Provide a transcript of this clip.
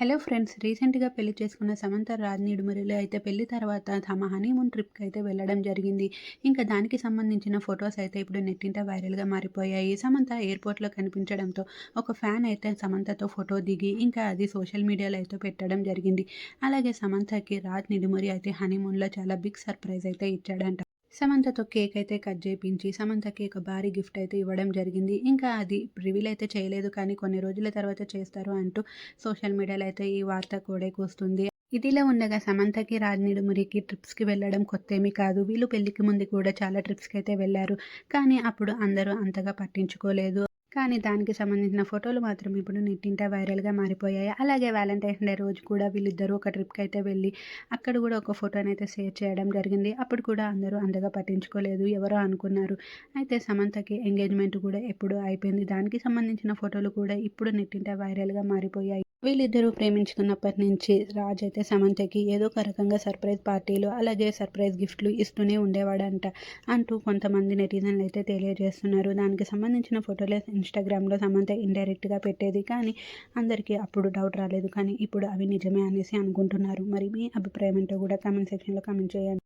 Hello friends రీసెంట్గా పెళ్ళి చేసుకున్న సమంత రాజ్ నిడుమరిలో అయితే పెళ్ళి తర్వాత తమ హనీమూన్ ట్రిప్కి అయితే వెళ్ళడం జరిగింది. ఇంకా దానికి సంబంధించిన ఫొటోస్ అయితే ఇప్పుడు నెట్టింట వైరల్గా మారిపోయాయి. సమంత ఎయిర్పోర్ట్లో కనిపించడంతో ఒక ఫ్యాన్ అయితే సమంతతో ఫోటో దిగి ఇంకా అది సోషల్ మీడియాలో అయితే పెట్టడం జరిగింది. అలాగే సమంతకి రాజ్ నిడుమరి అయితే హనీమూన్లో చాలా బిగ్ సర్ప్రైజ్ అయితే ఇచ్చాడంట. సమంతతో కేక్ అయితే కట్ చేయించి సమంతకి ఒక భారీ గిఫ్ట్ అయితే ఇవ్వడం జరిగింది. ఇంకా అది రివీల్ అయితే చేయలేదు కానీ కొన్ని రోజుల తర్వాత చేస్తారు అంటూ సోషల్ మీడియాలో అయితే ఈ వార్త కూడా కూస్తుంది ఇదిలా ఉండగా సమంతకి రాజ్నిడుమురికి ట్రిప్స్కి వెళ్ళడం కొత్త ఏమీ కాదు. వీళ్ళు పెళ్ళికి ముందు కూడా చాలా ట్రిప్స్కి అయితే వెళ్ళారు. కానీ అప్పుడు అందరూ అంతగా పట్టించుకోలేదు. కానీ దానికి సంబంధించిన ఫోటోలు మాత్రం ఇప్పుడు నెట్టింట వైరల్గా మారిపోయాయి. అలాగే వ్యాలంటైన్స్ డే రోజు కూడా వీళ్ళిద్దరూ ఒక ట్రిప్కి అయితే వెళ్ళి అక్కడ కూడా ఒక ఫోటోని అయితే షేర్ చేయడం జరిగింది. అప్పుడు కూడా అందరూ అంతగా పట్టించుకోలేదు. ఎవరో అనుకున్నారు. అయితే సమంతకి ఎంగేజ్మెంట్ కూడా ఎప్పుడూ అయిపోయింది. దానికి సంబంధించిన ఫోటోలు కూడా ఇప్పుడు నెట్టింట వైరల్గా మారిపోయాయి. వీళ్ళిద్దరూ ప్రేమించుకున్నప్పటి నుంచి రాజ్ అయితే సమంతకి ఏదో ఒక రకంగా సర్ప్రైజ్ పార్టీలు అలాగే సర్ప్రైజ్ గిఫ్ట్లు ఇస్తూనే ఉండేవాడంట అంటూ కొంతమంది నెటిజన్లు అయితే తెలియజేస్తున్నారు. దానికి సంబంధించిన ఫోటోలే ఇన్స్టాగ్రామ్లో సమంత ఇండైరెక్ట్గా పెట్టేది కానీ అందరికీ అప్పుడు డౌట్ రాలేదు. కానీ ఇప్పుడు అవి నిజమే అనేసి అనుకుంటున్నారు. మరి మీ అభిప్రాయం ఏంటో కూడా కామెంట్ సెక్షన్లో కామెంట్ చేయండి.